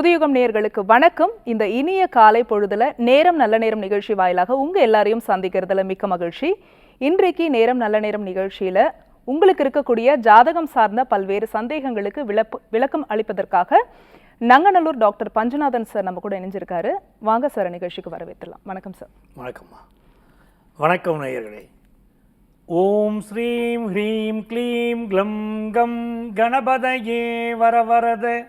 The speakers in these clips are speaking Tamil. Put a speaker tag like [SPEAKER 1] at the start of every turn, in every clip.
[SPEAKER 1] புதியுகம் நேர்களுக்கு வணக்கம். இந்த இனிய காலை பொழுதுல நேரம் நல்ல நேரம் நிகழ்ச்சி வாயிலாக உங்க எல்லாரையும் சந்திக்கிறதுல மிக்க மகிழ்ச்சி. இன்றைக்கு நேரம் நல்ல நேரம் நிகழ்ச்சியில உங்களுக்கு இருக்கக்கூடிய ஜாதகம் சார்ந்த பல்வேறு சந்தேகங்களுக்கு விளப்பு விளக்கம் அளிப்பதற்காக நங்கநல்லூர் டாக்டர் பஞ்சநாதன் சார் நம்ம கூட இணைஞ்சிருக்காரு. வாங்க சார் நிகழ்ச்சிக்கு வரவேற்றலாம் வணக்கம் சார்.
[SPEAKER 2] வணக்கம்மா. வணக்கம் நேயர்களே. ஓம் ஸ்ரீம் ஹ்ரீம் க்ளீம் க்ளம் கம் கணபதயே வரவரத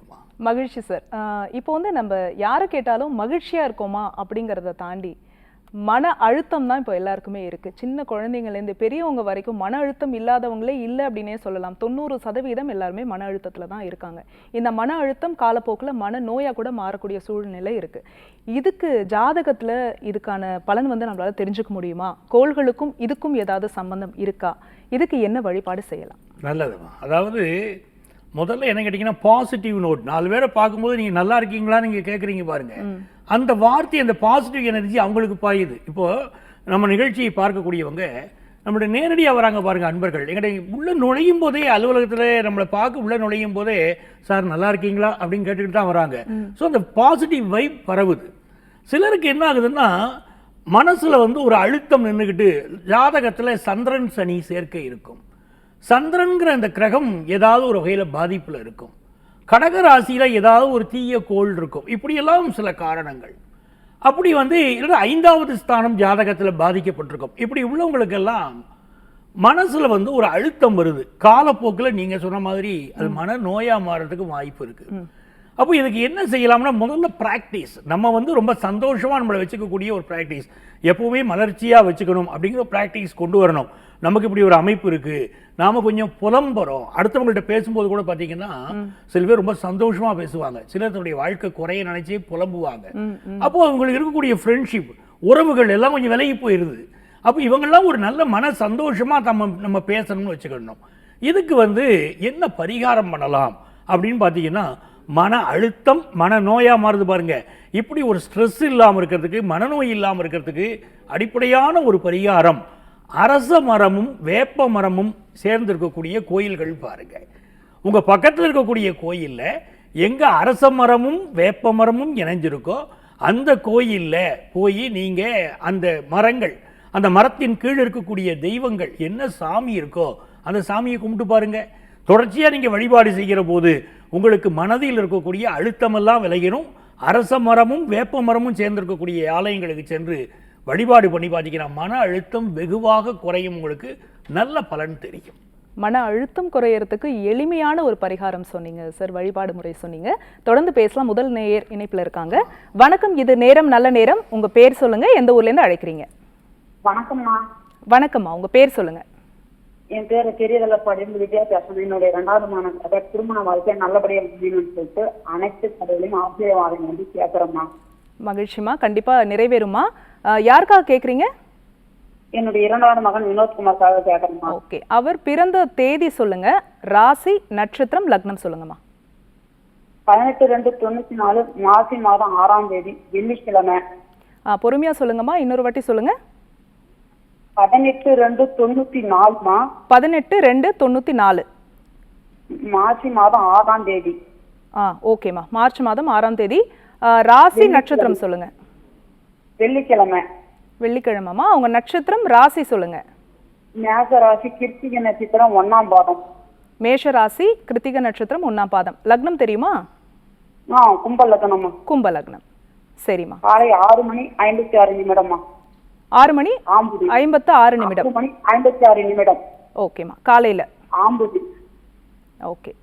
[SPEAKER 1] மகிழ்ச்சி சார். இப்போ வந்து நம்ம யாரை கேட்டாலும் மகிழ்ச்சியாக இருக்கோமா அப்படிங்கிறத தாண்டி மன அழுத்தம் தான் இப்போ எல்லாருக்குமே இருக்குது சின்ன குழந்தைங்கள்லேருந்து பெரியவங்க வரைக்கும் மன அழுத்தம் இல்லாதவங்களே இல்லை அப்படின்னே சொல்லலாம். தொண்ணூறு சதவீதம் எல்லாருமே மன அழுத்தத்தில் தான் இருக்காங்க. இந்த மன அழுத்தம் காலப்போக்கில் மன நோயாக கூட மாறக்கூடிய சூழ்நிலை இருக்குது இதுக்கு ஜாதகத்தில் இதுக்கான பலன் வந்து நம்மளால் தெரிஞ்சுக்க முடியுமா? கோள்களுக்கும் இதுக்கும் ஏதாவது சம்பந்தம் இருக்கா? இதுக்கு என்ன வழிபாடு செய்யலாம்?
[SPEAKER 2] நல்லதுமா அதாவது முதல்ல என்ன கேட்டிங்கன்னா பாசிட்டிவ் நோட் நாலு பேரை பார்க்கும்போது நீங்கள் நல்லா இருக்கீங்களா நீங்கள் கேட்குறீங்க பாருங்க. அந்த வார்த்தை அந்த பாசிட்டிவ் எனர்ஜி அவங்களுக்கு பாயுது. இப்போ நம்ம நிகழ்ச்சியை பார்க்கக்கூடியவங்க நம்மளுடைய நேரடியாக வராங்க பாருங்க அன்பர்கள். எங்கிட்ட உள்ள நுழையும் போதே அலுவலகத்தில் நம்மளை பார்க்க உள்ள நுழையும் போதே சார் நல்லா இருக்கீங்களா? அப்படின்னு கேட்டுக்கிட்டு தான் வராங்க. ஸோ அந்த பாசிட்டிவ் வைப் பரவுது. சிலருக்கு என்ன ஆகுதுன்னா மனசுல வந்து ஒரு அழுத்தம் நின்றுக்கிட்டு ஜாதகத்துல சந்திரன் சனி சேர்க்கை இருக்கும். சந்திரன்கிற அந்த கிரகம் ஏதாவது ஒரு வகையில பாதிப்புல இருக்கும். கடக ராசியில ஏதாவது ஒரு தீய கோள் இருக்கும். இப்படியெல்லாம் சில காரணங்கள். அப்படி வந்து ஐந்தாவது ஸ்தானம் ஜாதகத்துல பாதிக்கப்பட்டிருக்கும். இப்படி உள்ளவங்களுக்கெல்லாம் மனசுல வந்து ஒரு அழுத்தம் வருது. காலப்போக்கில் நீங்க சொன்ன மாதிரி அது மன நோயா மாறதுக்கு வாய்ப்பு இருக்கு. அப்போ இதுக்கு என்ன செய்யலாம்னா முதல்ல பிராக்டிஸ் நம்ம வந்து ரொம்ப சந்தோஷமா நம்மளை வச்சுக்கக்கூடிய ஒரு பிராக்டிஸ் எப்பவுமே மலர்ச்சியா வச்சுக்கணும் அப்படிங்கிற பிராக்டிஸ் கொண்டு வரணும். நமக்கு இப்படி ஒரு அமைப்பு இருக்கு. நாம கொஞ்சம் புலம்புறோம். அடுத்தவங்கள்ட்ட பேசும்போது கூட பாத்தீங்கன்னா சில பேர் ரொம்ப சந்தோஷமா பேசுவாங்க. சிலர் தன்னுடைய வாழ்க்கை குறைய நினைச்சே புலம்புவாங்க. அப்போ அவங்களுக்கு இருக்கக்கூடிய ஃப்ரெண்ட்ஷிப் உறவுகள் எல்லாம் கொஞ்சம் விலகி போயிருது. அப்போ இவங்கெல்லாம் ஒரு நல்ல மன சந்தோஷமா நம்ம நம்ம பேசணும்னு வச்சுக்கணும். இதுக்கு வந்து என்ன பரிகாரம் பண்ணலாம்? அப்படின்னு பார்த்தீங்கன்னா மன அழுத்தம் மன நோயா மாறுது பாருங்க. இப்படி ஒரு ஸ்ட்ரெஸ் இல்லாமல் இருக்கிறதுக்கு மனநோய் இல்லாமல் இருக்கிறதுக்கு அடிப்படையான ஒரு பரிகாரம். அரச மரமும் வேப்ப மரமும் சேர்ந்து இருக்கக்கூடிய கோயில்கள் பாருங்க. உங்கள் பக்கத்தில் இருக்கக்கூடிய கோயிலில் எங்கே அரச மரமும் வேப்ப மரமும் இணைஞ்சிருக்கோ அந்த கோயில்ல போய் நீங்கள் அந்த மரங்கள் அந்த மரத்தின் கீழ் இருக்கக்கூடிய தெய்வங்கள் என்ன சாமி இருக்கோ அந்த சாமியை கும்பிட்டு பாருங்க. தொடர்ச்சியாக நீங்கள் வழிபாடு செய்கிற போது உங்களுக்கு மனதில் இருக்கக்கூடிய அழுத்தமெல்லாம் விலகிடும் அரச மரமும் வேப்ப மரமும் சேர்ந்திருக்கக்கூடிய ஆலயங்களுக்கு சென்று வழிபாடு பண்ணி பார்த்தீங்கன்னா மன அழுத்தம் வெகுவாக குறையும் உங்களுக்கு. நல்ல பலன் தெரியும்.
[SPEAKER 1] மன அழுத்தம் குறையறதுக்கு எளிமையான ஒரு பரிகாரம் சொன்னீங்க சார் வழிபாடு முறை சொன்னீங்க. தொடர்ந்து பேசலாம். முதல் நேயர் இணைப்புல இருக்காங்க. வணக்கம். இது நேரம் நல்ல நேரம். உங்க பேர் சொல்லுங்க. எந்த ஊர்ல இருந்து அழைக்கிறீங்க?
[SPEAKER 3] வணக்கம்மா.
[SPEAKER 1] வணக்கம்மா. உங்க பேர் சொல்லுங்க.
[SPEAKER 3] என் பேரு பெரியதல்ல படிந்து வித்யா பேசணும் என்னுடைய இரண்டாவது மாணவன் அதாவது திருமண வாழ்க்கை நல்லபடியா முடியணும்னு சொல்லிட்டு அனைத்து கடவுளையும் ஆசீர்வாதம் வந்து கேட்கறோம்மா
[SPEAKER 1] மகிழ்ச்சிமா கண்டிப்பா நிறைவேறுமா யாருக்காக கேக்குறீங்க?
[SPEAKER 3] என்னுடைய இரண்டாவது மகன் வினோத்குமார்க்காக கேட்கறோம்மா
[SPEAKER 1] ஓகே. அவர் பிறந்த தேதி சொல்லுங்க. ராசி நட்சத்திரம் லக்னம் சொல்லுங்கம்மா.
[SPEAKER 3] பதினெட்டு ரெண்டு தொண்ணூத்தி நாலு மாசி மாதம் ஆறாம் தேதி வெள்ளிக்கிழமை.
[SPEAKER 1] பொறுமையா சொல்லுங்கம்மா. இன்னொரு வாட்டி சொல்லுங்க.
[SPEAKER 3] பதினெட்டு ரெண்டு தொண்ணூத்தி நாலுமா?
[SPEAKER 1] பதினெட்டு ரெண்டு தொண்ணூத்தி நாலு.
[SPEAKER 3] மாசி மாதம் ஆறாம் தேதி.
[SPEAKER 1] ஆ ஓகேம்மா. மார்ச் மாதம் ஆறாம் தேதி. ராசி நட்சத்திரம் சொல்லுங்க.
[SPEAKER 3] வெள்ளிக்கிழமை.
[SPEAKER 1] வெள்ளிக்கிழமைமா? உங்க நட்சத்திரம் ராசி சொல்லுங்க.
[SPEAKER 3] மேச ராசி கிருத்திகை நட்சத்திரம் ஒன்னாம் பாதம்.
[SPEAKER 1] மேஷ ராசி கிருத்திக நட்சத்திரம் ஒண்ணாம் பாதம். லக்னம் தெரியுமா?
[SPEAKER 3] ஆ கும்பலக்கணம்மா
[SPEAKER 1] கும்ப லக்னம். சரிம்மா.
[SPEAKER 3] காலை ஆறு மணி ஐம்பத்தி ஆறு நிமிடம்மா.
[SPEAKER 1] ஆறு மணி
[SPEAKER 3] ஆம்புதி.
[SPEAKER 1] ஐம்பத்து ஆறு நிமிடம்.
[SPEAKER 3] மணி ஐம்பத்தி ஆறு நிமிடம்.
[SPEAKER 1] ஓகேம்மா. காலையில.
[SPEAKER 3] ஆம்புதி.
[SPEAKER 1] ஓகே.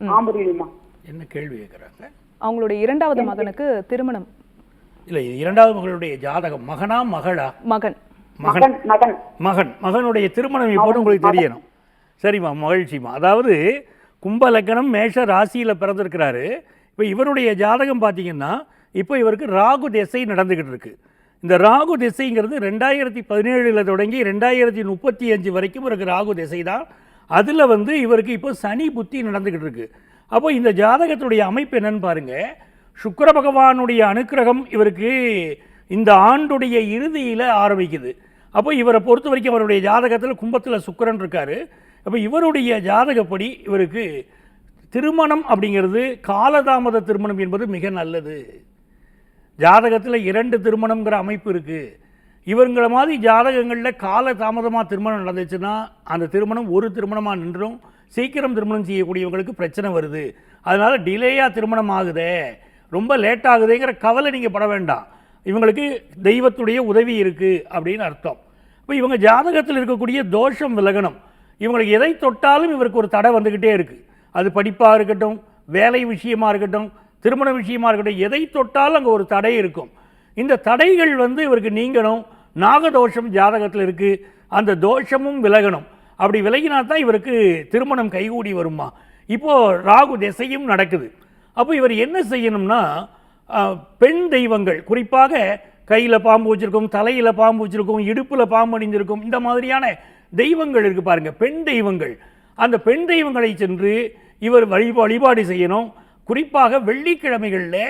[SPEAKER 3] ஆம்புதிமா
[SPEAKER 2] என்ன கேள்வி கேட்குறாங்க
[SPEAKER 1] அவங்களுடைய இரண்டாவது மகனுக்கு திருமணம்.
[SPEAKER 2] இல்லை இது இரண்டாவது மகளுடைய ஜாதகம். மகனா மகளா?
[SPEAKER 1] மகன்.
[SPEAKER 2] மகன்.
[SPEAKER 3] மகன் மகன்.
[SPEAKER 2] மகன். மகனுடைய திருமணம் எப்போது உங்களுக்கு தெரியணும்? சரிம்மா மகிழ்ச்சிம்மா. அதாவது கும்ப லக்னம் மேஷ ராசியில் பிறந்திருக்கிறாரு. இப்போ இவருடைய ஜாதகம் பார்த்தீங்கன்னா இப்போ இவருக்கு ராகு திசை நடந்துக்கிட்டு இருக்கு. இந்த ராகு திசைங்கிறது ரெண்டாயிரத்தி பதினேழில் தொடங்கி ரெண்டாயிரத்தி முப்பத்தி அஞ்சு வரைக்கும் இவருக்கு ராகு திசை தான் அதில் வந்து இவருக்கு இப்போ சனி புத்தி நடந்துக்கிட்டு இருக்கு. அப்போ இந்த ஜாதகத்துடைய அமைப்பு என்னன்னு பாருங்க. சுக்கர பகவானுடைய அனுக்கிரகம் இவருக்கு இந்த ஆண்டுடைய இறுதியில் ஆரம்பிக்குது. அப்போ இவரை பொறுத்த வரைக்கும் அவருடைய ஜாதகத்தில் கும்பத்தில் சுக்கிரன் இருக்கார். அப்போ இவருடைய ஜாதகப்படி இவருக்கு திருமணம் அப்படிங்கிறது காலதாமத திருமணம் என்பது மிக நல்லது. ஜாதகத்தில் இரண்டு திருமணம்ங்கிற அமைப்பு இருக்குது இவங்கள மாதிரி ஜாதகங்களில் கால தாமதமாக திருமணம் நடந்துச்சுன்னா அந்த திருமணம் ஒரு திருமணமாக நின்றும் சீக்கிரம் திருமணம் செய்யக்கூடியவங்களுக்கு பிரச்சனை வருது. அதனால் டிலேயாக திருமணம் ஆகுதே. ரொம்ப லேட் ஆகுதுங்கிற கவலை நீங்கள் பட வேண்டாம். இவங்களுக்கு தெய்வத்துடைய உதவி இருக்குது அப்படின்னு அர்த்தம். இப்போ இவங்க ஜாதகத்தில் இருக்கக்கூடிய தோஷம் விலகணும். இவங்களுக்கு எதை தொட்டாலும் இவருக்கு ஒரு தடை வந்துக்கிட்டே இருக்குது அது படிப்பாக இருக்கட்டும் வேலை விஷயமா இருக்கட்டும் திருமண விஷயமாக இருக்கட்டும் எதை தொட்டாலும் அங்கே ஒரு தடை இருக்கும். இந்த தடைகள் வந்து இவருக்கு நீங்கணும். நாகதோஷம் ஜாதகத்தில் இருக்குது அந்த தோஷமும் விலகணும். அப்படி விலகினா தான் இவருக்கு திருமணம் கைகூடி வருமா? இப்போது ராகு திசையும் நடக்குது. அப்போ இவர் என்ன செய்யணும்னா பெண் தெய்வங்கள் குறிப்பாக கையில் பாம்பு வச்சுருக்கும் தலையில் பாம்பு வச்சுருக்கும் இடுப்பில் பாம்பு அணிஞ்சிருக்கும் இந்த மாதிரியான தெய்வங்கள் இருக்குது பாருங்கள் பெண் தெய்வங்கள். அந்த பெண் தெய்வங்களை சென்று இவர் வழி வழிபாடு செய்யணும். குறிப்பாக வெள்ளிக்கிழமைகளில்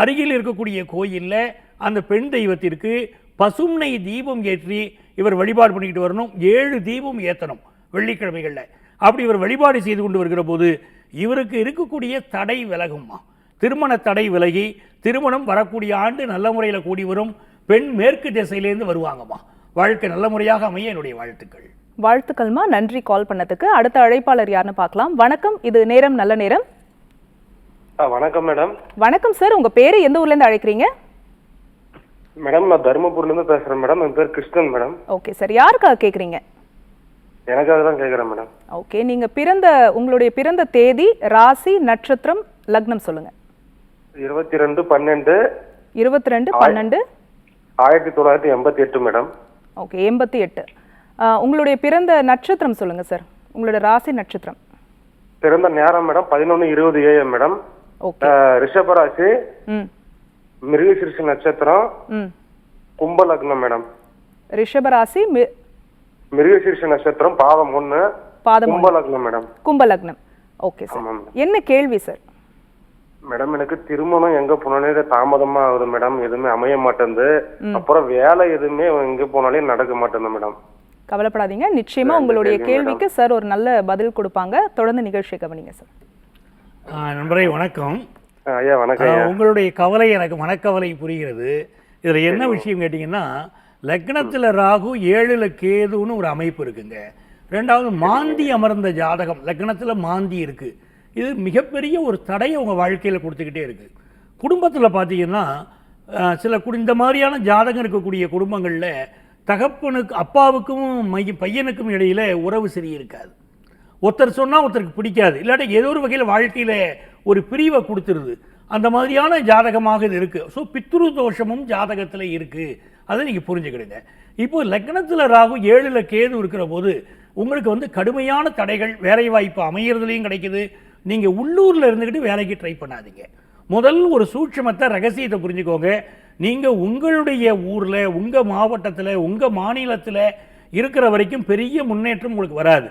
[SPEAKER 2] அருகில் இருக்கக்கூடிய கோயிலில் அந்த பெண் தெய்வத்திற்கு பசும்னை தீபம் ஏற்றி இவர் வழிபாடு பண்ணிக்கிட்டு வரணும். ஏழு தீபம் ஏற்றணும் வெள்ளிக்கிழமைகளில். அப்படி இவர் வழிபாடு செய்து கொண்டு வருகிற போது இவருக்கு இருக்கக்கூடிய தடை விலகுமா? திருமண தடை விலகி திருமணம் வரக்கூடிய ஆண்டு நல்ல முறையில் கூடி வரும். பெண் மேற்கு திசையிலேருந்து வருவாங்கம்மா. வாழ்க்கை நல்ல முறையாக அமைய என்னுடைய வாழ்த்துக்கள்.
[SPEAKER 1] வாழ்த்துக்கள்மா. நன்றி கால் பண்ணதுக்கு. அடுத்த அழைப்பாளர் யாருன்னு பார்க்கலாம். வணக்கம். இது நேரம் நல்ல நேரம்.
[SPEAKER 4] வணக்கம் மேடம்.
[SPEAKER 1] வணக்கம் சார். உங்க பேரு எந்த ஊர்ல இருந்து அழைக்கிறீங்க?
[SPEAKER 4] மேடம் நான் தருமபுரிலேருந்து பேசுகிறேன் மேடம். என் பேர் கிருஷ்ணன் மேடம்.
[SPEAKER 1] Okay sir. யாருக்காக கேக்குறீங்க?
[SPEAKER 4] எனக்காக தான் கேட்குறேன் மேடம்.
[SPEAKER 1] ஓகே நீங்க பிறந்த உங்களுடைய பிறந்த தேதி ராசி நட்சத்திரம் லக்னம் சொல்லுங்க.
[SPEAKER 4] இருபத்தி ரெண்டு பன்னெண்டு
[SPEAKER 1] இருபத்தி ரெண்டு பன்னெண்டு.
[SPEAKER 4] ஆயிரத்தி தொள்ளாயிரத்தி எண்பத்தி எட்டு மேடம்.
[SPEAKER 1] ஓகே எண்பத்தி எட்டு உங்களுடைய பிறந்த நட்சத்திரம் சொல்லுங்க சார் உங்களோட ராசி நட்சத்திரம்.
[SPEAKER 4] பிறந்த நேரம் மேடம் பதினொன்று இருபது ஏஎம் மேடம்.
[SPEAKER 1] ஓகே
[SPEAKER 4] ரிஷபராசி
[SPEAKER 1] ம்.
[SPEAKER 4] மிருகசிருஷ நட்சத்திரம்
[SPEAKER 1] ம்.
[SPEAKER 4] கும்ப லக்னம் மேடம்.
[SPEAKER 1] ரிஷபராசி
[SPEAKER 4] மிருகசீர்ஷ நட்சத்திரம் பாதம் ஒன்று
[SPEAKER 1] பாதம்
[SPEAKER 4] கும்ப லக்னம் மேடம்.
[SPEAKER 1] கும்ப லக்னம் ஓகே சார். என்ன கேள்வி சார்?
[SPEAKER 4] மேடம் எனக்கு திருமணம் எங்க போனாலே தாமதமா ஆகுது மேடம். எதுவுமே அமைய மாட்டேங்குது. அப்புறம் வேலை எதுவுமே எங்க போனாலே நடக்க மாட்டேங்குது மேடம்.
[SPEAKER 1] கவலைப்படாதீங்க. நிச்சயமா உங்களுடைய கேள்விக்கு சார் ஒரு நல்ல பதில் கொடுப்பாங்க. தொடர்ந்து நிகழ்ச்சியை கவனிங்க சார்.
[SPEAKER 2] நண்பரே வணக்கம்.
[SPEAKER 4] ஐயா வணக்கம்
[SPEAKER 2] உங்களுடைய கவலை எனக்கு மனக்கவலை புரிகிறது. இதில் என்ன விஷயம் கேட்டிங்கன்னா லக்னத்தில் ராகு ஏழில் கேதுன்னு ஒரு அமைப்பு இருக்குங்க. ரெண்டாவது மாந்தி அமர்ந்த ஜாதகம். லக்னத்தில் மாந்தி இருக்குது இது மிகப்பெரிய ஒரு தடையை உங்கள் வாழ்க்கையில் கொடுத்துக்கிட்டே இருக்குது குடும்பத்தில் பார்த்தீங்கன்னா சில குடி இந்த மாதிரியான ஜாதகம் இருக்கக்கூடிய குடும்பங்களில் தகப்பனுக்கு அப்பாவுக்கும் மைய பையனுக்கும் இடையில உறவு சரி இருக்காது ஒருத்தர் சொன்னால் ஒருத்தருக்கு பிடிக்காது. இல்லாட்டி ஏதோ ஒரு வகையில் வாழ்க்கையில் ஒரு பிரிவை கொடுத்துருது. அந்த மாதிரியான ஜாதகமாக இது இருக்குது ஸோ பித்ரு தோஷமும் ஜாதகத்தில் இருக்குது அதை நீங்கள் புரிஞ்சுக்கிடுங்க. இப்போ லக்னத்தில் ராகு ஏழில் கேது இருக்கிற போது உங்களுக்கு வந்து கடுமையான தடைகள் வேலை வாய்ப்பு அமையிறதுலையும் கிடைக்குது. நீங்கள் உள்ளூரில் இருந்துக்கிட்டு வேலைக்கு ட்ரை பண்ணாதீங்க. முதல் ஒரு சூட்சமத்தை ரகசியத்தை புரிஞ்சுக்கோங்க. நீங்கள் உங்களுடைய ஊரில் உங்கள் மாவட்டத்தில் உங்கள் மாநிலத்தில் இருக்கிற வரைக்கும் பெரிய முன்னேற்றம் உங்களுக்கு வராது.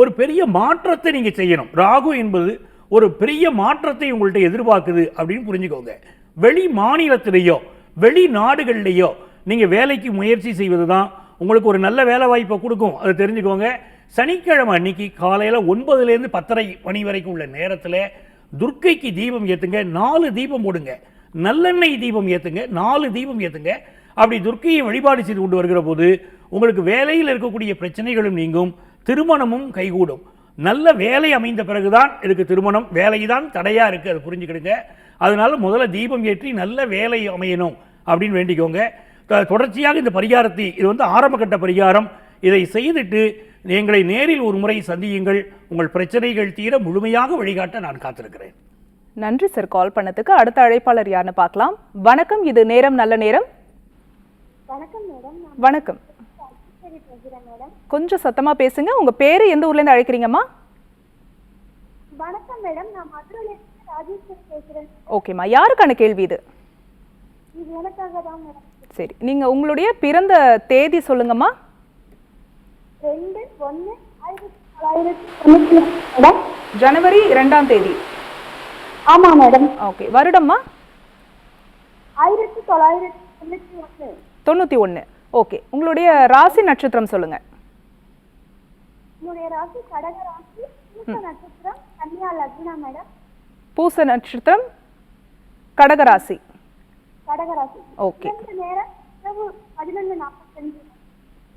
[SPEAKER 2] ஒரு பெரிய மாற்றத்தை நீங்கள் செய்யணும். ராகு என்பது ஒரு பெரிய மாற்றத்தை உங்கள்கிட்ட எதிர்பார்க்குது அப்படின்னு புரிஞ்சுக்கோங்க. வெளி மாநிலத்திலேயோ வெளி நாடுகள்லேயோ நீங்கள் வேலைக்கு முயற்சி செய்வது தான் உங்களுக்கு ஒரு நல்ல வேலை வாய்ப்பை கொடுக்கும். அதை தெரிஞ்சுக்கோங்க. சனிக்கிழமை அன்னைக்கு காலையில் ஒன்பதுலேருந்து பத்தரை மணி வரைக்கும் உள்ள நேரத்தில் துர்க்கைக்கு தீபம் ஏற்றுங்க நாலு தீபம் போடுங்க. நல்லெண்ணெய் தீபம் ஏற்றுங்க நாலு தீபம் ஏற்றுங்க அப்படி துர்க்கையை வழிபாடு செய்து கொண்டு வருகிற போது உங்களுக்கு வேலையில் இருக்கக்கூடிய பிரச்சனைகளும் நீங்கும். திருமணமும் கைகூடும். நல்ல வேலை அமைந்த பிறகுதான் இதுக்கு திருமணம். வேலை தான் தடையாக இருக்குது அது புரிஞ்சுக்கிடுங்க. அதனால முதல்ல தீபம் ஏற்றி நல்ல வேலை அமையணும் அப்படின்னு வேண்டிக்கோங்க. தொடர்ச்சியாக இந்த பரிகாரத்தை இது வந்து ஆரம்பகட்ட பரிகாரம். இதை செய்துட்டு எங்களை நேரில் ஒரு முறை சந்தியுங்கள். உங்கள் பிரச்சனைகள் தீர முழுமையாக வழிகாட்ட நான் காத்திருக்கிறேன்.
[SPEAKER 1] நன்றி சார். கால் பண்ணதுக்கு அடுத்த அழைப்பாளர் யாருன்னு பார்க்கலாம். வணக்கம். இது நேரம் நல்ல நேரம்.
[SPEAKER 5] வணக்கம்
[SPEAKER 1] வணக்கம். கொஞ்சம் சத்தமா பேசுங்க. உங்க பேரு எந்த ஊர்ல இருந்து அழைக்கிறீங்கம்மா?
[SPEAKER 5] வணக்கம் மேடம். நான் மதுரையில இருந்து ராஜேஸ்வரி பேசுறேன்.
[SPEAKER 1] ஓகேம்மா. யாருக்கான கேள்வி இது?
[SPEAKER 5] இது எனக்காக தான் மேடம்.
[SPEAKER 1] சரி நீங்க உங்களுடைய பிறந்த தேதி சொல்லுங்கம்மா. ஜனவரி ரெண்டாம் தேதி.
[SPEAKER 5] ஆமா மேடம்.
[SPEAKER 1] ஓகே வருடம்மா?
[SPEAKER 5] ஆயிரத்தி தொள்ளாயிரத்தி தொண்ணூற்றி ஒன்று.
[SPEAKER 1] ஓகே உங்களுடைய ராசி நட்சத்திரம் சொல்லுங்க.
[SPEAKER 5] என்னுடைய ராசி கடக ராசி பூச நட்சத்திரம் கன்னியா லக்னா மேடம்.
[SPEAKER 1] பூச நட்சத்திரம் கடகராசி
[SPEAKER 5] கடக ராசி
[SPEAKER 1] ஓகே
[SPEAKER 5] நேரம் இரவு பதினொன்று நாற்பத்தஞ்சு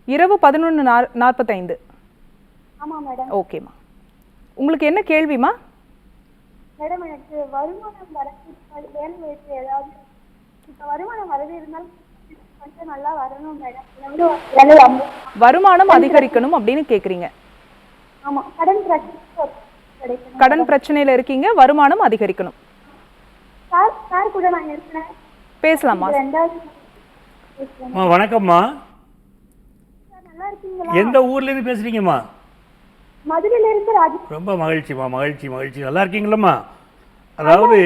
[SPEAKER 1] இரவு பதினொன்று நாற்பத்தைந்து.
[SPEAKER 5] ஆமா மேடம்.
[SPEAKER 1] ஓகேம்மா உங்களுக்கு என்ன கேள்விமா?
[SPEAKER 5] மேடம் எனக்கு வருமானம் வரது வேலை வாய்ப்பு ஏதாவது இப்போ வருமானம் வரது இருந்தாலும் கொஞ்சம் நல்லா வரணும் மேடம்.
[SPEAKER 1] வருமானம் அதிகரிக்கணும் அப்படின்னு கேட்குறீங்க
[SPEAKER 5] ஆமா கடன் பிரச்சனை
[SPEAKER 1] கடன் பிரச்சனையில் இருக்கீங்க வருமானம் அதிகரிக்கணும்.
[SPEAKER 5] சார் சார் கூட நான் இருக்கிறேன்
[SPEAKER 1] பேசலாமா?
[SPEAKER 2] வணக்கம்மா.
[SPEAKER 5] சார் நல்லா இருக்கீங்களா?
[SPEAKER 2] எந்த ஊர்லேருந்து பேசுகிறீங்கம்மா
[SPEAKER 5] மதுரையில இருந்து ராஜி
[SPEAKER 2] ரொம்ப மகிழ்ச்சிம்மா மகிழ்ச்சி மகிழ்ச்சி. நல்லா இருக்கீங்களம்மா? அதாவது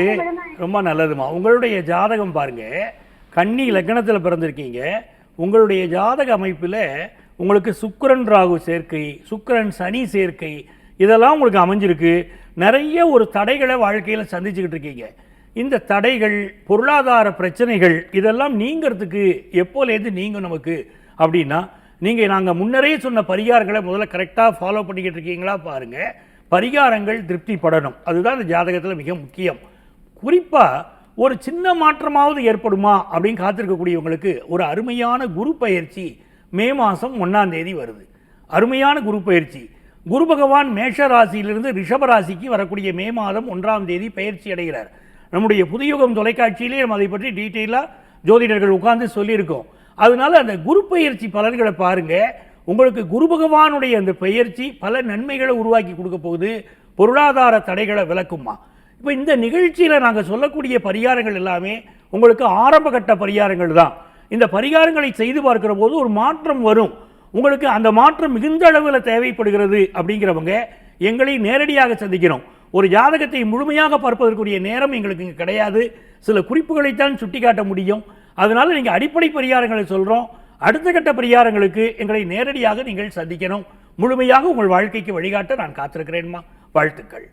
[SPEAKER 2] ரொம்ப நல்லதும்மா. உங்களுடைய ஜாதகம் பாருங்க. கன்னி லக்னத்தில் பிறந்திருக்கீங்க. உங்களுடைய ஜாதக அமைப்பில் உங்களுக்கு சுக்கிரன் ராகு சேர்க்கை சுக்கிரன் சனி சேர்க்கை இதெல்லாம் உங்களுக்கு அமைஞ்சிருக்கு. நிறைய ஒரு தடைகளை வாழ்க்கையில் சந்திச்சுக்கிட்டு இருக்கீங்க. இந்த தடைகள் பொருளாதார பிரச்சனைகள் இதெல்லாம் நீங்கிறதுக்கு எப்போலேருந்து நீங்கள் நமக்கு? அப்படின்னா நீங்கள் நாங்கள் முன்னரே சொன்ன பரிகாரங்களை முதல்ல கரெக்டாக ஃபாலோ பண்ணிக்கிட்டு இருக்கீங்களா பாருங்கள் பரிகாரங்கள் திருப்திப்படணும். அதுதான் இந்த ஜாதகத்தில் மிக முக்கியம். குறிப்பாக ஒரு சின்ன மாற்றமாவது ஏற்படுமா அப்படின்னு காத்திருக்கக்கூடியவங்களுக்கு ஒரு அருமையான குரு பயிற்சி மே மாதம் ஒன்றாம் தேதி வருது. அருமையான குரு பயிற்சி. குரு பகவான் மேஷ ராசியிலிருந்து ரிஷப ராசிக்கு வரக்கூடிய மே மாதம் ஒன்றாம் தேதி பயிற்சி அடைகிறார். நம்முடைய புதியுகம் தொலைக்காட்சியிலே நம்ம அதை பற்றி டீட்டெயிலாக ஜோதிடர்கள் உட்கார்ந்து சொல்லியிருக்கோம். அதனால அந்த குரு பயிற்சி பலன்களை பாருங்க. உங்களுக்கு குரு பகவானுடைய அந்த பயிற்சி பல நன்மைகளை உருவாக்கி கொடுக்க போகுது. பொருளாதார தடைகளை விளக்குமா. இப்போ இந்த நிகழ்ச்சியில் நாங்கள் சொல்லக்கூடிய பரிகாரங்கள் எல்லாமே உங்களுக்கு ஆரம்ப கட்ட பரிகாரங்கள் தான். இந்த பரிகாரங்களை செய்து பார்க்கிற போது ஒரு மாற்றம் வரும். உங்களுக்கு அந்த மாற்றம் மிகுந்த அளவில் தேவைப்படுகிறது அப்படிங்கிறவங்க எங்களை நேரடியாக சந்திக்கிறோம். ஒரு ஜாதகத்தை முழுமையாக பார்ப்பதற்குரிய நேரம் எங்களுக்கு இங்கே கிடையாது. சில குறிப்புகளைத்தான் சுட்டிக்காட்ட முடியும். அதனால் நீங்கள் அடிப்படை பரிகாரங்களை சொல்கிறோம் அடுத்த கட்ட பரிகாரங்களுக்கு எங்களை நேரடியாக நீங்கள் சந்திக்கணும். முழுமையாக உங்கள் வாழ்க்கைக்கு வழிகாட்ட நான் காத்திருக்கிறேன்மா. வாழ்த்துக்கள்.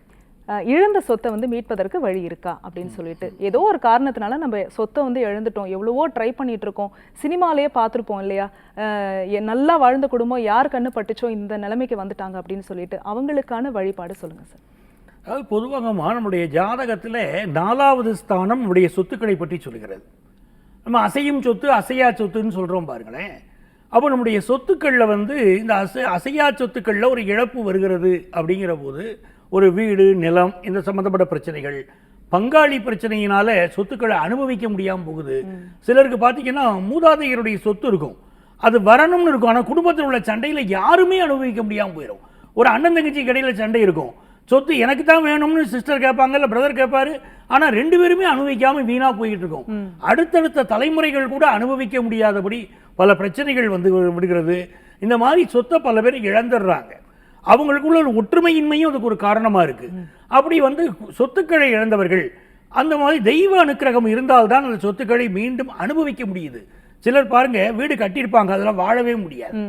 [SPEAKER 1] இழந்த சொத்தை வந்து மீட்பதற்கு வழி இருக்கா? அப்படின்னு சொல்லிட்டு. ஏதோ ஒரு காரணத்தினால நம்ம சொத்தை வந்து இழந்துட்டோம். எவ்வளவோ ட்ரை பண்ணிட்டு இருக்கோம் சினிமாலேயே பார்த்துருப்போம் இல்லையா? எ- நல்லா வாழ்ந்த குடும்பம் யார் கண்ணு பட்டுச்சோ இந்த நிலைமைக்கு வந்துட்டாங்க அப்படின்னு சொல்லிட்டு. அவங்களுக்கான வழிபாடு சொல்லுங்க சார்.
[SPEAKER 2] அதாவது பொதுவாகமா நம்முடைய ஜாதகத்தில் நாலாவது ஸ்தானம் நம்முடைய சொத்துக்களை பற்றி சொல்கிறது நம்ம அசையும் சொத்து அசையா சொத்துன்னு சொல்கிறோம் பாருங்களேன். அப்போ நம்முடைய சொத்துக்களில் வந்து இந்த அசை அசையா சொத்துக்களில் ஒரு இழப்பு வருகிறது அப்படிங்கிற போது ஒரு வீடு நிலம் இந்த சம்மந்தப்பட்ட பிரச்சனைகள் பங்காளி பிரச்சனையினால சொத்துக்களை அனுபவிக்க முடியாமல் போகுது. சிலருக்கு பார்த்தீங்கன்னா மூதாதையருடைய சொத்து இருக்கும். அது வரணும்னு இருக்கும். ஆனால் குடும்பத்தில் உள்ள சண்டையில் யாருமே அனுபவிக்க முடியாமல் போயிடும் ஒரு அண்ணன் தங்கச்சி இடையில சண்டை இருக்கும். சொத்து எனக்கு தான் வேணும்னு சிஸ்டர் கேட்பாங்க இல்லை பிரதர் கேட்பாரு. ஆனால் ரெண்டு பேருமே அனுபவிக்காம வீணாக போயிட்டு இருக்கும். அடுத்தடுத்த தலைமுறைகள் கூட அனுபவிக்க முடியாதபடி பல பிரச்சனைகள் வந்து விடுகிறது. இந்த மாதிரி சொத்தை பல பேர் இழந்துடுறாங்க. அவங்களுக்குள்ள ஒரு ஒற்றுமையின்மையும் அதுக்கு ஒரு காரணமாக இருக்கு. அப்படி வந்து சொத்துக்களை இழந்தவர்கள் அந்த மாதிரி தெய்வ அனுக்கிரகம் இருந்தால்தான் அந்த சொத்துக்களை மீண்டும் அனுபவிக்க முடியுது. சிலர் பாருங்க வீடு கட்டியிருப்பாங்க அதெல்லாம் வாழவே முடியாது.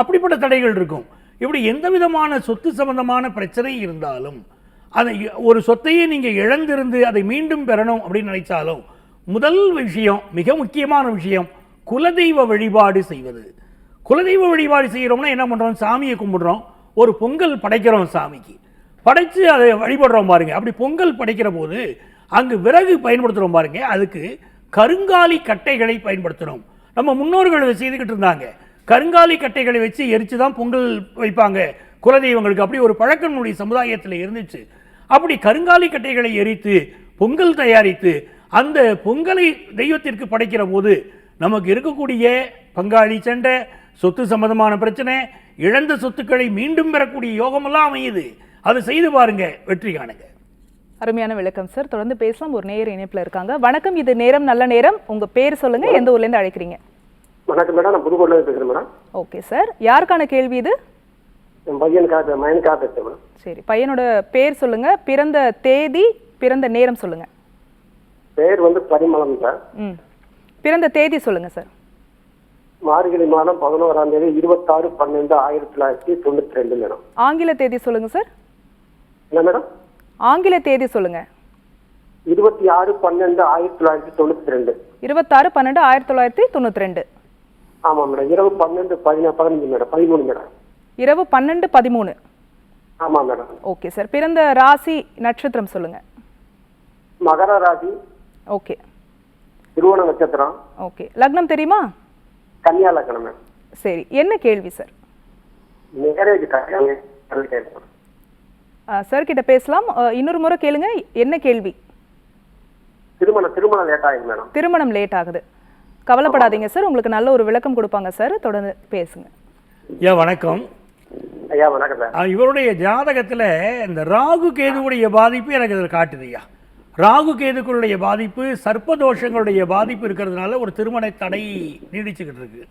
[SPEAKER 2] அப்படிப்பட்ட தடைகள் இருக்கும். இப்படி எந்த விதமான சொத்து சம்பந்தமான பிரச்சனை இருந்தாலும் அதை ஒரு சொத்தையே நீங்கள் இழந்திருந்து அதை மீண்டும் பெறணும் அப்படின்னு நினைச்சாலும் முதல் விஷயம் மிக முக்கியமான விஷயம் குலதெய்வ வழிபாடு செய்வது. குலதெய்வ வழிபாடு செய்கிறோம்னா என்ன பண்ணுறோம் சாமியை கும்பிடுறோம். ஒரு பொங்கல் படைக்கிறோம் சாமிக்கு. படைத்து அதை வழிபடுறோம் பாருங்கள் அப்படி பொங்கல் படைக்கிற போது அங்கு விறகு பயன்படுத்துகிறோம் பாருங்கள் அதுக்கு கருங்காலி கட்டைகளை பயன்படுத்துகிறோம் நம்ம முன்னோர்கள் செய்துக்கிட்டு இருந்தாங்க. கருங்காலி கட்டைகளை வச்சு எரித்து தான் பொங்கல் வைப்பாங்க. குலதெய்வங்களுக்கு அப்படி ஒரு பழக்கம் நம்முடைய சமுதாயத்தில் இருந்துச்சு. அப்படி கருங்காலி கட்டைகளை எரித்து பொங்கல் தயாரித்து அந்த பொங்கலை தெய்வத்திற்கு படைக்கிற போது நமக்கு இருக்கக்கூடிய பங்காளி சண்டை சொத்து சம்பந்தமான பிரச்சனை இழந்த சொத்துக்களை மீண்டும் பெறக்கூடிய யோகமெல்லாம் அமையுது. அதை செய்து பாருங்க வெற்றி காணுங்க.
[SPEAKER 1] அருமையான விளக்கம் சார் தொடர்ந்து பேசலாம். ஒரு நேர இணைப்பில் இருக்காங்க. வணக்கம் இது நேரம் நல்ல நேரம். உங்க பேர் சொல்லுங்க எந்த ஊர்லேருந்து அழைக்கிறீங்க?
[SPEAKER 6] வணக்கம் மேடம் நான் புதுக்கோட்டையில பேசுறேன் மேடம்.
[SPEAKER 1] Okay sir. யாருக்கான கேள்வி இது?
[SPEAKER 6] என் பையனுக்காக மயனுக்காக பேசுறேன் மேடம்.
[SPEAKER 1] சரி பையனோட பேர் சொல்லுங்க. பிறந்த தேதி பிறந்த நேரம் சொல்லுங்க.
[SPEAKER 6] பேர் வந்து பரிமளம் சார்.
[SPEAKER 1] ம். பிறந்த தேதி சொல்லுங்க சார்.
[SPEAKER 6] மார்கழி மாதம் பதினோராம் தேதி இருபத்தாறு பன்னெண்டு ஆயிரத்தி தொள்ளாயிரத்தி தொண்ணூத்தி ரெண்டு மேடம்.
[SPEAKER 1] ஆங்கில தேதி சொல்லுங்க சார்.
[SPEAKER 6] என்ன மேடம்?
[SPEAKER 1] ஆங்கில தேதி சொல்லுங்க.
[SPEAKER 6] இருபத்தி ஆறு பன்னெண்டு ஆயிரத்தி தொள்ளாயிரத்தி தொண்ணூத்தி ரெண்டு.
[SPEAKER 1] இருபத்தாறு பன்னெண்டு ஆயிரத்தி தொள்ளாயிரத்தி தொண்ணூற்றி ரெண்டு.
[SPEAKER 6] ஆமா மேடம். இரவு பன்னெண்டு பதினா பதினஞ்சு மேடம். பதிமூணு மேடம்.
[SPEAKER 1] இரவு பன்னெண்டு பதிமூணு.
[SPEAKER 6] ஆமா மேடம்.
[SPEAKER 1] Okay sir. பிறந்த ராசி நட்சத்திரம் சொல்லுங்க.
[SPEAKER 6] மகர ராசி.
[SPEAKER 1] ஓகே.
[SPEAKER 6] திருவோண நட்சத்திரம்.
[SPEAKER 1] ஓகே. லக்னம் தெரியுமா?
[SPEAKER 6] கன்னியா மேடம்.
[SPEAKER 1] சரி. என்ன கேள்வி சார்?
[SPEAKER 6] மேரேஜ்
[SPEAKER 1] சார் கிட்ட பேசலாம். இன்னொரு முறை கேளுங்க. என்ன கேள்வி?
[SPEAKER 6] திருமணம் திருமணம் லேட் ஆகுது மேடம்.
[SPEAKER 1] திருமணம் லேட் ஆகுது. கவலைப்படாதீங்க சார் உங்களுக்கு நல்ல ஒரு விளக்கம் கொடுப்பாங்க சார் தொடர்ந்து பேசுங்க.
[SPEAKER 2] ஐயா வணக்கம்.
[SPEAKER 6] ஐயா வணக்கம் சார்
[SPEAKER 2] இவருடைய ஜாதகத்துல இந்த ராகு கேதுவுடைய பாதிப்பு எனக்கு இதில் காட்டுது ஐயா. ராகு கேதுக்களுடைய பாதிப்பு சர்ப்பதோஷங்களுடைய பாதிப்பு இருக்கிறதுனால ஒரு திருமண தடை நீடிச்சுக்கிட்டு இருக்கு.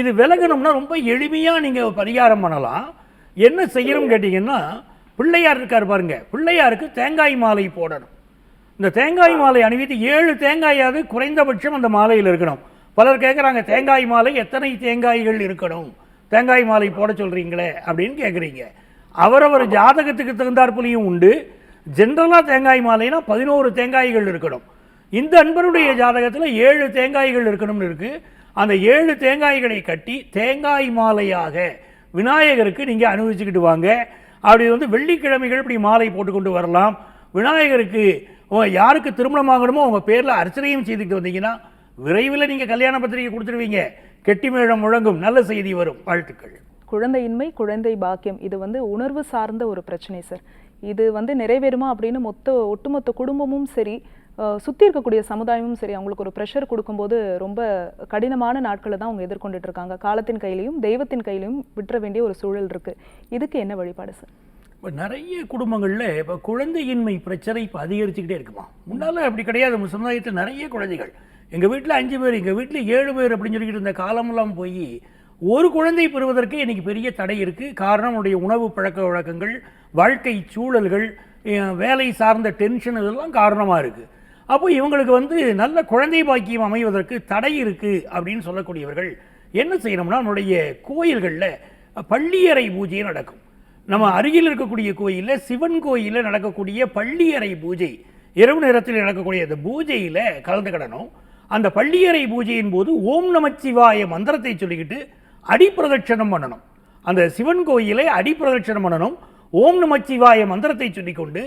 [SPEAKER 2] இது விலகணும்னா ரொம்ப எளிமையா நீங்க பரிகாரம் பண்ணலாம். என்ன செய்யணும் கேட்டீங்கன்னா பிள்ளையார் இருக்கார் பாருங்க. பிள்ளையாருக்கு தேங்காய் மாலை போடணும். இந்த தேங்காய் மாலை அணிவித்து ஏழு தேங்காயாவது குறைந்தபட்சம் அந்த மாலையில் இருக்கணும். பலர் கேட்குறாங்க தேங்காய் மாலை எத்தனை தேங்காய்கள் இருக்கணும்? தேங்காய் மாலை போட சொல்கிறீங்களே அப்படின்னு கேட்குறீங்க அவரவர் ஜாதகத்துக்கு தகுந்தாற்புலையும் உண்டு. ஜென்ரலாக தேங்காய் மாலைனா பதினோரு தேங்காய்கள் இருக்கணும். இந்த அன்பருடைய ஜாதகத்தில் ஏழு தேங்காய்கள் இருக்கணும்னு இருக்கு. அந்த ஏழு தேங்காய்களை கட்டி தேங்காய் மாலையாக விநாயகருக்கு நீங்கள் அனுபவிச்சுக்கிட்டு வாங்க. அப்படி வந்து வெள்ளிக்கிழமைகள் இப்படி மாலை போட்டுக்கொண்டு வரலாம். விநாயகருக்கு யாருக்கு திருமணம் ஆகணுமோ உங்கள் பேரில் அர்ச்சனையும் செய்துக்கிட்டு வந்தீங்கன்னா விரைவில் நீங்கள் கல்யாண பத்திரிகை கொடுத்துருவீங்க. கெட்டி மேளம் முழங்கும் நல்ல செய்தி வரும். வாழ்த்துக்கள்.
[SPEAKER 1] குழந்தையின்மை குழந்தை பாக்கியம் இது வந்து உணர்வு சார்ந்த ஒரு பிரச்சனை சார். இது வந்து நிறைவேறுமா அப்படின்னு மொத்த ஒட்டுமொத்த குடும்பமும் சரி சுற்றி இருக்கக்கூடிய சமுதாயமும் சரி அவங்களுக்கு ஒரு ப்ரெஷர் கொடுக்கும்போது ரொம்ப கடினமான நாட்களை தான் அவங்க எதிர்கொண்டுட்டு இருக்காங்க. காலத்தின் கையிலையும் தெய்வத்தின் கையிலையும் விட்டுற வேண்டிய ஒரு சூழல் இருக்குது இதுக்கு என்ன வழிபாடு சார்?
[SPEAKER 2] இப்போ நிறைய குடும்பங்களில் இப்போ குழந்தையின்மை பிரச்சனை இப்போ அதிகரிச்சுக்கிட்டே இருக்குமா? முன்னால் அப்படி கிடையாது. நம்ம சமுதாயத்தில் நிறைய குழந்தைகள். எங்கள் வீட்டில் அஞ்சு பேர் எங்கள் வீட்டில் ஏழு பேர் அப்படின்னு சொல்லிக்கிட்டு இருந்த காலமெல்லாம் போய் ஒரு குழந்தை பெறுவதற்கு இன்றைக்கி பெரிய தடை இருக்குது காரணம் உடைய உணவு பழக்க வழக்கங்கள் வாழ்க்கை சூழல்கள் வேலை சார்ந்த டென்ஷன் இதெல்லாம் காரணமாக இருக்குது அப்போ இவங்களுக்கு வந்து நல்ல குழந்தை பாக்கியம் அமைவதற்கு தடை இருக்குது அப்படின்னு சொல்லக்கூடியவர்கள் என்ன செய்யணும்னா நம்முடைய கோயில்களில் பள்ளியறை பூஜை நடக்கும். நம்ம அருகில் இருக்கக்கூடிய கோயிலில் சிவன் கோயிலில் நடக்கக்கூடிய பள்ளியறை பூஜை. இரவு நேரத்தில் நடக்கக்கூடிய அந்த பூஜையில் கலந்துக்கிடணும் அந்த பள்ளியறை பூஜையின் போது ஓம் நமச்சிவாய மந்திரத்தை சொல்லிக்கிட்டு அடிப்பிரதட்சணம் பண்ணணும். அந்த சிவன் கோயிலை அடிப்பிரதட்சணம் பண்ணணும். ஓம் நமச்சிவாய மந்திரத்தை சொல்லிக்கொண்டு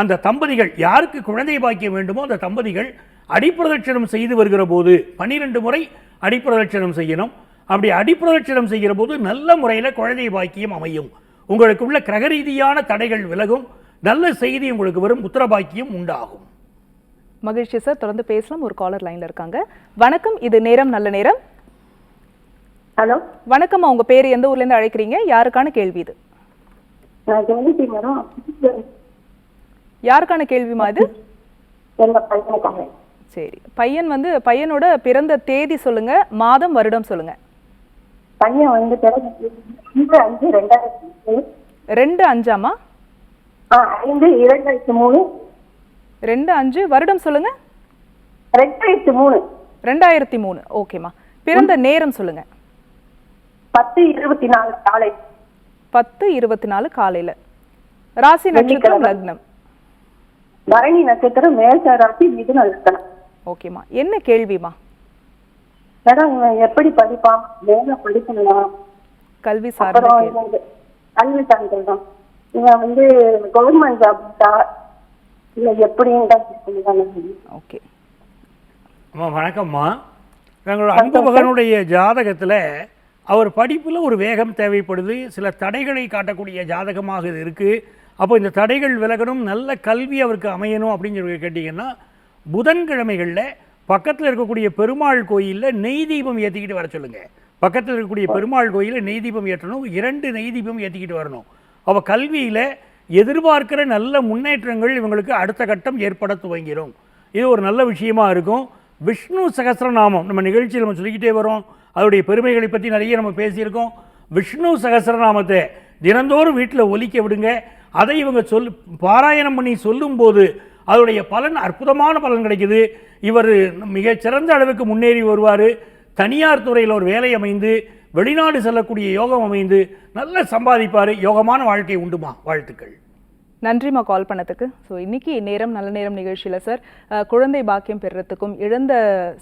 [SPEAKER 2] அந்த தம்பதிகள் யாருக்கு குழந்தை பாக்கியம் வேண்டுமோ அந்த தம்பதிகள் அடிப்பிரதட்சணம் செய்து வருகிற போது பன்னிரெண்டு முறை அடிப்பிரதட்சணம் செய்யணும். அப்படி அடிப்பிரதட்சணம் செய்கிற போது நல்ல முறையில் குழந்தை பாக்கியம் அமையும். உங்களுக்கு உள்ள கிரக ரீதியான தடைகள் விலகும் நல்ல செய்தி உங்களுக்கு வரும் புத்திர பாக்கியம் உண்டாகும்.
[SPEAKER 1] மகிழ்ச்சி சார். தொடர்ந்து பேசலாம். ஒரு காலர் லைன்ல இருக்காங்க. வணக்கம். இது நேரம் நல்ல நேரம்.
[SPEAKER 3] ஹலோ
[SPEAKER 1] வணக்கம் உங்க பேர் எந்த ஊர்ல இருந்து அழைக்கிறீங்க? யாருக்கான கேள்வி இது? யாருக்கான கேள்விமா இது? சரி. பையன் வந்து பையனோட பிறந்த தேதி சொல்லுங்க. மாதம் வருடம் சொல்லுங்க.
[SPEAKER 3] பையன் வந்து அஞ்சு அஞ்சு ரெண்டாயிரத்தி மூணு.
[SPEAKER 1] ரெண்டு அஞ்சாமா?
[SPEAKER 3] ஐந்து இரண்டாயிரத்தி மூணு.
[SPEAKER 1] ரெண்டு அஞ்சு வருடம் சொல்லுங்க.
[SPEAKER 3] ரெண்டாயிரத்தி மூணு.
[SPEAKER 1] ரெண்டாயிரத்தி மூணு. ஓகேம்மா. பிறந்த நேரம் சொல்லுங்க.
[SPEAKER 3] பத்து இருபத்தி நாலு காலை.
[SPEAKER 1] பத்து இருபத்தி நாலு காலையில. ராசி நட்சத்திரம் லக்னம்.
[SPEAKER 3] பரணி நட்சத்திரம் மேச ராசி மிதுன லக்கணம்
[SPEAKER 1] ஓகேம்மா. என்ன கேள்விமா
[SPEAKER 3] மேடம் எப்படி படிப்பான்? வேலை படிக்கணும்?
[SPEAKER 1] கல்வி சார்ந்த
[SPEAKER 3] சான்றிதழ் தான். இவன் வந்து கவர்மெண்ட் ஜாப் இல்ல எப்படின்னு.
[SPEAKER 1] ஓகே.
[SPEAKER 2] அம்மா வணக்கம்மா. எங்களோட அன்பு மகனுடைய ஜாதகத்தில் அவர் படிப்பில் ஒரு வேகம் தேவைப்படுது. சில தடைகளை காட்டக்கூடிய ஜாதகமாக இது இருக்குது அப்போ இந்த தடைகள் விலகணும் நல்ல கல்வி அவருக்கு அமையணும் அப்படின்னு சொல்லி கேட்டிங்கன்னா புதன்கிழமைகளில் பக்கத்தில் இருக்கக்கூடிய பெருமாள் கோயிலில் நெய் தீபம் ஏற்றிக்கிட்டு வர சொல்லுங்கள் பக்கத்தில் இருக்கக்கூடிய பெருமாள் கோயிலில் நெய் தீபம் ஏற்றணும். இரண்டு நெய் தீபம் ஏற்றிக்கிட்டு வரணும். அப்போ கல்வியில் எதிர்பார்க்கிற நல்ல முன்னேற்றங்கள் இவங்களுக்கு அடுத்த கட்டம் ஏற்பட துவங்கிடும் இது ஒரு நல்ல விஷயமா இருக்கும். விஷ்ணு சகஸ்ரநாமம் நம்ம நிகழ்ச்சியில் நம்ம சொல்லிக்கிட்டே வரோம். அதோடைய பெருமைகளை பற்றி நிறைய நம்ம பேசியிருக்கோம். விஷ்ணு சகஸ்ரநாமத்தை தினந்தோறும் வீட்டில் ஒலிக்க விடுங்க. அதை இவங்க சொல் பாராயணம் பண்ணி சொல்லும்போது அதனுடைய பலன் அற்புதமான பலன் கிடைக்குது. இவர் மிகச் சிறந்த அளவுக்கு முன்னேறி வருவார். தனியார் துறையில் ஒரு வேலை அமைந்து வெளிநாடு செல்லக்கூடிய யோகம் அமைந்து நல்லா சம்பாதிப்பார் யோகமான வாழ்க்கை உண்டுமா? வாழ்த்துக்கள்.
[SPEAKER 1] நன்றிம்மா கால் பண்ணதுக்கு. ஸோ இன்னைக்கு நேரம் நல்ல நேரம் நிகழ்ச்சியில் சார் குழந்தை பாக்கியம் பெறுறதுக்கும் இழந்த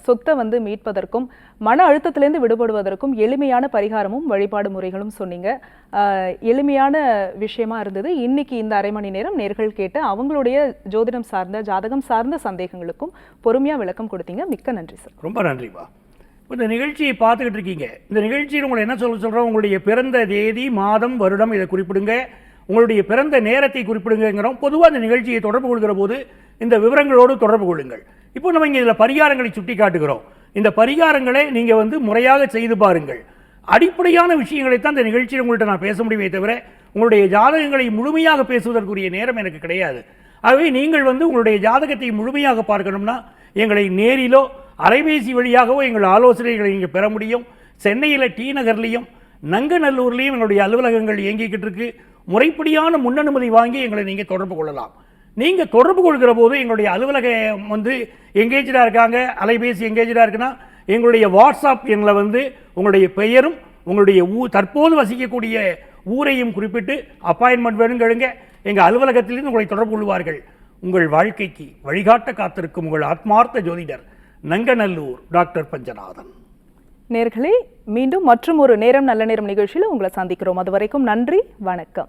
[SPEAKER 1] சொத்தை வந்து மீட்பதற்கும் மன அழுத்தத்திலேருந்து விடுபடுவதற்கும் எளிமையான பரிகாரமும் வழிபாடு முறைகளும் சொன்னீங்க. எளிமையான விஷயமா இருந்தது. இன்னைக்கு இந்த அரை மணி நேரம் நேர்கள் கேட்டு அவங்களுடைய ஜோதிடம் சார்ந்த ஜாதகம் சார்ந்த சந்தேகங்களுக்கும் பொறுமையா விளக்கம் கொடுத்தீங்க. மிக்க நன்றி சார்
[SPEAKER 2] ரொம்ப நன்றிப்பா இந்த நிகழ்ச்சியை பார்த்துக்கிட்டு இருக்கீங்க. இந்த நிகழ்ச்சியில் உங்களை என்ன சொல்ல சொல்கிறோம் உங்களுடைய பிறந்த தேதி மாதம் வருடம் இதை குறிப்பிடுங்க. உங்களுடைய பிறந்த நேரத்தை குறிப்பிடுங்கிறோம் பொதுவாக இந்த நிகழ்ச்சியை தொடர்பு கொள்கிற போது இந்த விவரங்களோடு தொடர்பு கொள்ளுங்கள். இப்போ நம்ம இங்கே இதில் பரிகாரங்களை சுட்டி காட்டுகிறோம். இந்த பரிகாரங்களை நீங்கள் வந்து முறையாக செய்து பாருங்கள். அடிப்படையான விஷயங்களை தான் இந்த நிகழ்ச்சியில் உங்கள்கிட்ட நான் பேச முடியுமே தவிர உங்களுடைய ஜாதகங்களை முழுமையாக பேசுவதற்குரிய நேரம் எனக்கு கிடையாது. ஆகவே நீங்கள் வந்து உங்களுடைய ஜாதகத்தை முழுமையாக பார்க்கணும்னா எங்களை நேரிலோ அலைபேசி வழியாகவோ எங்கள் ஆலோசனைகளை இங்கே பெற முடியும். சென்னையில் டி நகர்லேயும் நங்கநல்லூர்லேயும் எங்களுடைய அலுவலகங்கள் இயங்கிக்கிட்டு இருக்கு. முறைப்படியான முன்னனுமதி வாங்கி எங்களை நீங்கள் தொடர்பு கொள்ளலாம். நீங்கள் தொடர்பு கொள்கிற போது எங்களுடைய அலுவலகம் வந்து எங்கேஜாக இருக்காங்க. அலைபேசி எங்கேஜாக இருக்குன்னா எங்களுடைய வாட்ஸ்அப் எண்ணில் வந்து உங்களுடைய பெயரும் உங்களுடைய ஊ தற்போது வசிக்கக்கூடிய ஊரையும் குறிப்பிட்டு அப்பாயின்மெண்ட் வேணும் கேளுங்க. எங்கள் அலுவலகத்திலிருந்து உங்களை தொடர்பு கொள்வார்கள். உங்கள் வாழ்க்கைக்கு வழிகாட்ட காத்திருக்கும் உங்கள் ஆத்மார்த்த ஜோதிடர் நங்கநல்லூர் டாக்டர் பஞ்சநாதன்.
[SPEAKER 1] நேர்களே மீண்டும் மற்றும் ஒரு நேரம் நல்ல நேரம் நிகழ்ச்சியில் உங்களை சந்திக்கிறோம். அது வரைக்கும் நன்றி வணக்கம்.